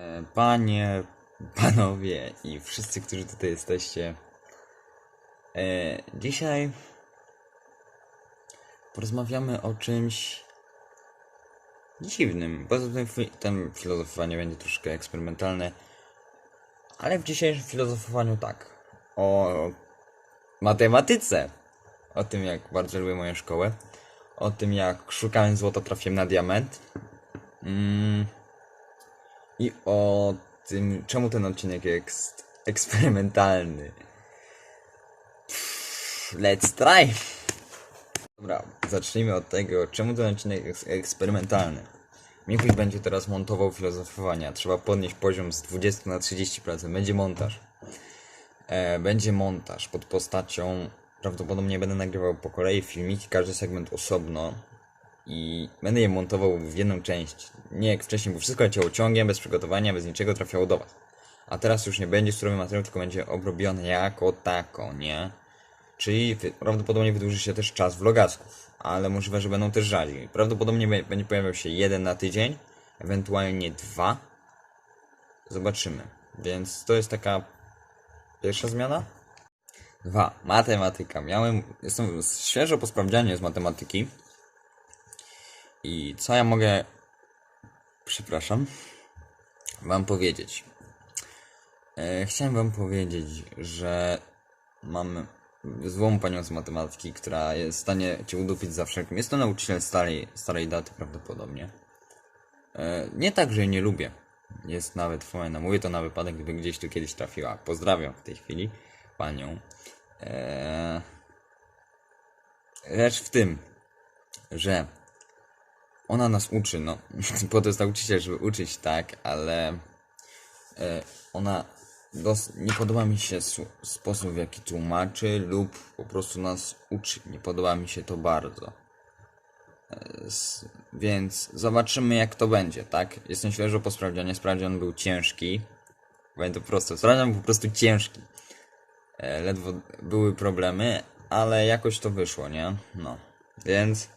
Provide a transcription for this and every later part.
E, Panie, panowie i wszyscy, którzy tutaj jesteście. E, dzisiaj porozmawiamy o czymś dziwnym. Poza tym tym filozofowanie będzie troszkę eksperymentalne, ale w dzisiejszym filozofowaniu tak. O matematyce. O tym, jak bardzo lubię moją szkołę. O tym, jak szukając złota trafiłem na diament. Mm. I o tym, czemu ten odcinek jest eksperymentalny. Let's try! Dobra, zacznijmy od tego, czemu ten odcinek jest eksperymentalny. Mikuś będzie teraz montował filozofowania. Trzeba podnieść poziom z 20 na 30%. Będzie montaż. E, będzie montaż pod postacią. Prawdopodobnie będę nagrywał po kolei filmiki, każdy segment osobno. I będę je montował w jedną część. Nie jak wcześniej, bo wszystko leciało ciągiem, bez przygotowania, bez niczego trafiało do Was. A teraz już nie będzie surowy materiał, tylko będzie obrobiony jako tako, nie? Czyli prawdopodobnie wydłuży się też czas vlogasków, ale możliwe, że będą też rzadziej. Prawdopodobnie będzie pojawiał się jeden na tydzień, ewentualnie dwa. Zobaczymy. Więc to jest taka pierwsza zmiana. Dwa. Matematyka. Miałem. Jestem świeżo po sprawdzianie z matematyki. I co ja mogę. Przepraszam. Wam powiedzieć. E, chciałem wam powiedzieć, że mam złą panią z matematyki, która jest w stanie cię udupić za wszelkim. Jest to nauczyciel starej, starej daty prawdopodobnie. E, nie tak, że jej nie lubię. Jest nawet fajna. Mówię to na wypadek, gdyby gdzieś tu kiedyś trafiła. Pozdrawiam w tej chwili panią. E, Rzecz w tym, że ona nas uczy, no, po to jest nauczyciel, żeby uczyć, tak, ale e, ona, dos- nie podoba mi się sposób, w jaki tłumaczy lub po prostu nas uczy. Nie podoba mi się to bardzo. E, więc zobaczymy, jak to będzie, tak? Jestem świeżo po sprawdzianie, sprawdzian był ciężki. To prosto, sprawdzian był po prostu ciężki. E, ledwo były problemy, ale jakoś to wyszło, nie? No, więc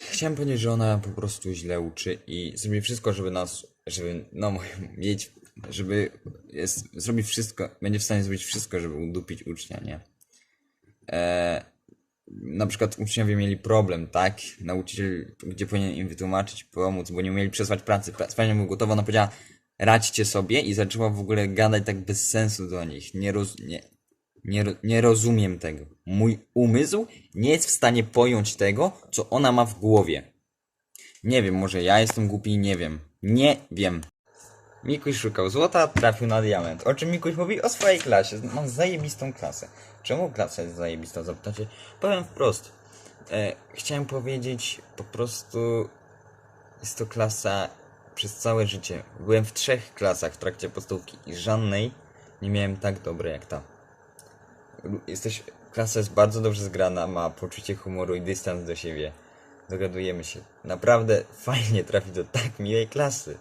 chciałem powiedzieć, że ona po prostu źle uczy i zrobi wszystko, żeby nas, żeby, no, mieć, żeby, jest, zrobi wszystko, będzie w stanie zrobić wszystko, żeby udupić ucznia, nie? E, na przykład uczniowie mieli problem, tak? Nauczyciel, gdzie powinien im wytłumaczyć, pomóc, bo nie umieli przesłać pracy. Pra- Pani była gotowa, ona powiedziała, radźcie sobie i zaczęła w ogóle gadać tak bez sensu do nich. Nie, roz, nie, nie, nie rozumiem tego. Mój umysł nie jest w stanie pojąć tego, co ona ma w głowie. Nie wiem, może ja jestem głupi, nie wiem. Nie wiem. Mikuś szukał złota, trafił na diament. O czym Mikuś mówi? O swojej klasie. Mam zajebistą klasę. Czemu klasa jest zajebista? Zapytacie? Powiem wprost. E, chciałem powiedzieć, po prostu jest to klasa przez całe życie. Byłem w trzech klasach w trakcie podstawówki i żadnej nie miałem tak dobrej jak ta. Jesteś, klasa jest bardzo dobrze zgrana, ma poczucie humoru i dystans do siebie. Dogadujemy się. Naprawdę fajnie trafić do tak miłej klasy.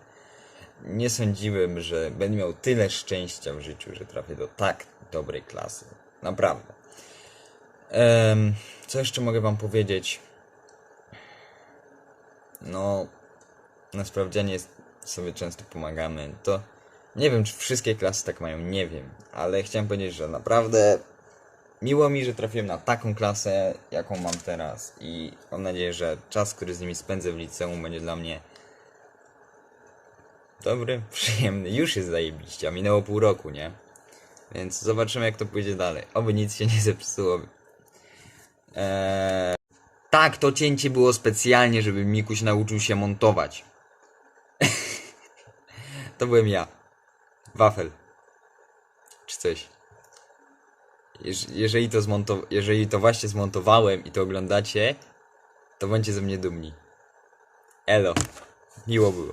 Nie sądziłem, że będę miał tyle szczęścia w życiu, że trafię do tak dobrej klasy. Naprawdę. Em, co jeszcze mogę wam powiedzieć? No, na sprawdzianie sobie często pomagamy. To nie wiem, czy wszystkie klasy tak mają, nie wiem, ale chciałem powiedzieć, że naprawdę miło mi, że trafiłem na taką klasę, jaką mam teraz i mam nadzieję, że czas, który z nimi spędzę w liceum będzie dla mnie dobry, przyjemny. Już jest zajebiście, a minęło pół roku, nie? Więc zobaczymy, jak to pójdzie dalej. Oby nic się nie zepsuło. Eee... Tak, to cięcie było specjalnie, żeby Mikuś nauczył się montować. to byłem ja. Wafel. Czy coś. Jeż, jeżeli, to jeżeli to właśnie zmontowałem i to oglądacie, to bądźcie ze mnie dumni. Elo. Miło było.